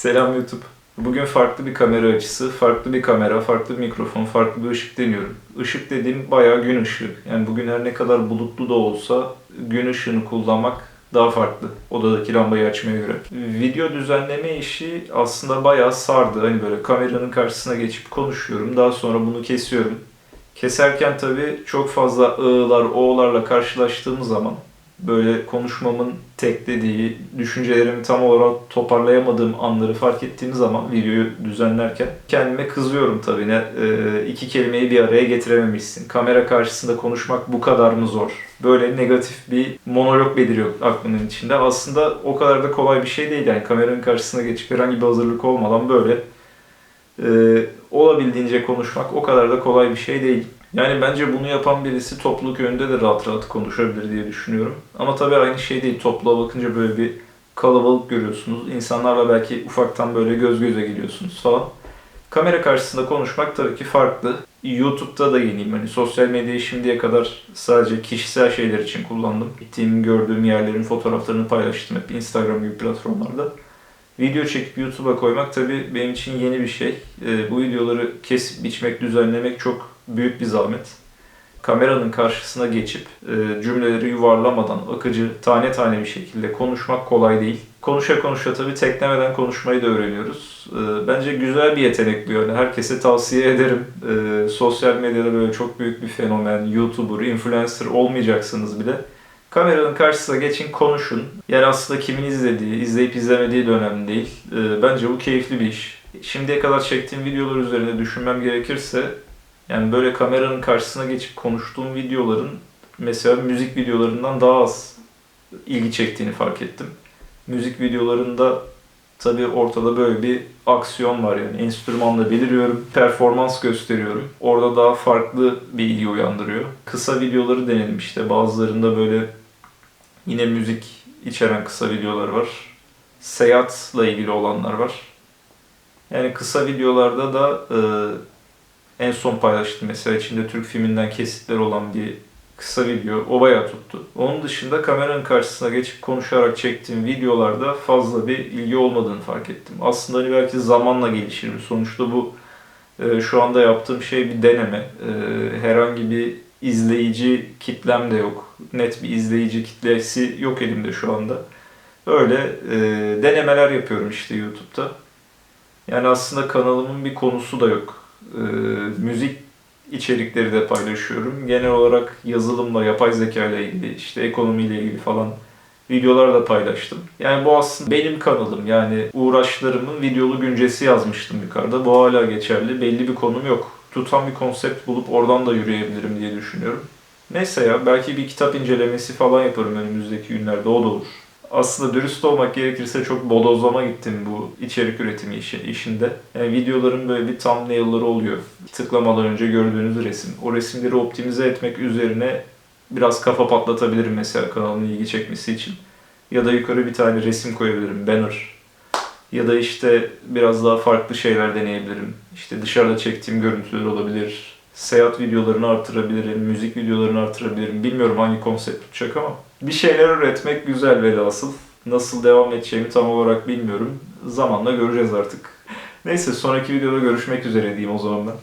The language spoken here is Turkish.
Selam YouTube. Bugün farklı bir kamera açısı, farklı bir kamera, farklı bir mikrofon, farklı bir ışık deniyorum. Işık dediğim bayağı gün ışığı. Yani bugün her ne kadar bulutlu da olsa gün ışığını kullanmak daha farklı. Odadaki lambayı açmaya göre. Video düzenleme işi aslında bayağı sardı. Hani böyle kameranın karşısına geçip konuşuyorum. Daha sonra bunu kesiyorum. Keserken tabii çok fazla ı'lar, o'larla karşılaştığım zaman böyle konuşmamın teklediği, düşüncelerimi tam olarak toparlayamadığım anları fark ettiğim zaman videoyu düzenlerken kendime kızıyorum tabii ne e, iki kelimeyi bir araya getirememişsin. Kamera karşısında konuşmak bu kadar mı zor? Böyle negatif bir monolog beliriyor aklımın içinde. Aslında o kadar da kolay bir şey değil yani kameranın karşısına geçip herhangi bir hazırlık olmadan böyle e, olabildiğince konuşmak o kadar da kolay bir şey değil. Yani bence bunu yapan birisi topluluk önünde de rahat rahat konuşabilir diye düşünüyorum. Ama tabii aynı şey değil. Topluluğa bakınca böyle bir kalabalık görüyorsunuz. İnsanlarla belki ufaktan böyle göz göze geliyorsunuz falan. Kamera karşısında konuşmak tabii ki farklı. YouTube'da da yeniyim. Hani sosyal medyayı şimdiye kadar sadece kişisel şeyler için kullandım. Gittiğim, gördüğüm yerlerin fotoğraflarını paylaştım hep Instagram gibi platformlarda. Video çekip YouTube'a koymak tabii benim için yeni bir şey. Ee, bu videoları kesip biçmek, düzenlemek çok büyük bir zahmet. Kameranın karşısına geçip e, cümleleri yuvarlamadan akıcı, tane tane bir şekilde konuşmak kolay değil. Konuşa konuşa tabii teklemeden konuşmayı da öğreniyoruz. E, bence güzel bir yetenek bu yönde. Herkese tavsiye ederim. E, sosyal medyada böyle çok büyük bir fenomen, YouTuber, influencer olmayacaksınız bile. Kameranın karşısına geçin, konuşun. Yani aslında kimin izlediği, izleyip izlemediği de önemli değil. Bence bu keyifli bir iş. Şimdiye kadar çektiğim videolar üzerine düşünmem gerekirse yani böyle kameranın karşısına geçip konuştuğum videoların mesela müzik videolarından daha az ilgi çektiğini fark ettim. Müzik videolarında tabii ortada böyle bir aksiyon var yani enstrümanla beliriyorum, performans gösteriyorum. Orada daha farklı bir ilgi uyandırıyor. Kısa videoları denedim işte bazılarında böyle yine müzik içeren kısa videolar var. Seyahatla ilgili olanlar var. Yani kısa videolarda da e, en son paylaştım mesela içinde Türk filminden kesitler olan bir kısa video. O bayağı tuttu. Onun dışında kameranın karşısına geçip konuşarak çektiğim videolarda fazla bir ilgi olmadığını fark ettim. Aslında hani belki zamanla gelişir. Sonuçta bu e, şu anda yaptığım şey bir deneme. E, herhangi bir izleyici kitlem de yok. Net bir izleyici kitlesi yok elimde şu anda. Öyle e, denemeler yapıyorum işte YouTube'da. Yani aslında kanalımın bir konusu da yok e, müzik içerikleri de paylaşıyorum. Genel olarak yazılımla, yapay zeka ile ilgili, işte ekonomiyle ilgili falan videolar da paylaştım. Yani bu aslında benim kanalım. Yani uğraşlarımın videolu güncesi yazmıştım yukarıda. Bu hala geçerli. Belli bir konum yok. Tutan bir konsept bulup oradan da yürüyebilirim diye düşünüyorum. Neyse ya belki bir kitap incelemesi falan yaparım önümüzdeki günlerde o da olur aslında dürüst olmak gerekirse çok bodozlama gittim bu içerik üretimi işi, işinde. Yani videoların böyle bir thumbnail'ları oluyor. Tıklamadan önce gördüğünüz resim. O resimleri optimize etmek üzerine biraz kafa patlatabilirim mesela kanalın ilgi çekmesi için. Ya da yukarı bir tane resim koyabilirim, banner. Ya da işte biraz daha farklı şeyler deneyebilirim. İşte dışarıda çektiğim görüntüler olabilir. Seyahat videolarını artırabilirim, müzik videolarını artırabilirim. Bilmiyorum hangi konsept tutacak ama bir şeyler üretmek güzel velhasıl. Nasıl devam edeceğimi tam olarak bilmiyorum. Zamanla göreceğiz artık. Neyse sonraki videoda görüşmek üzere diyeyim o zaman ben.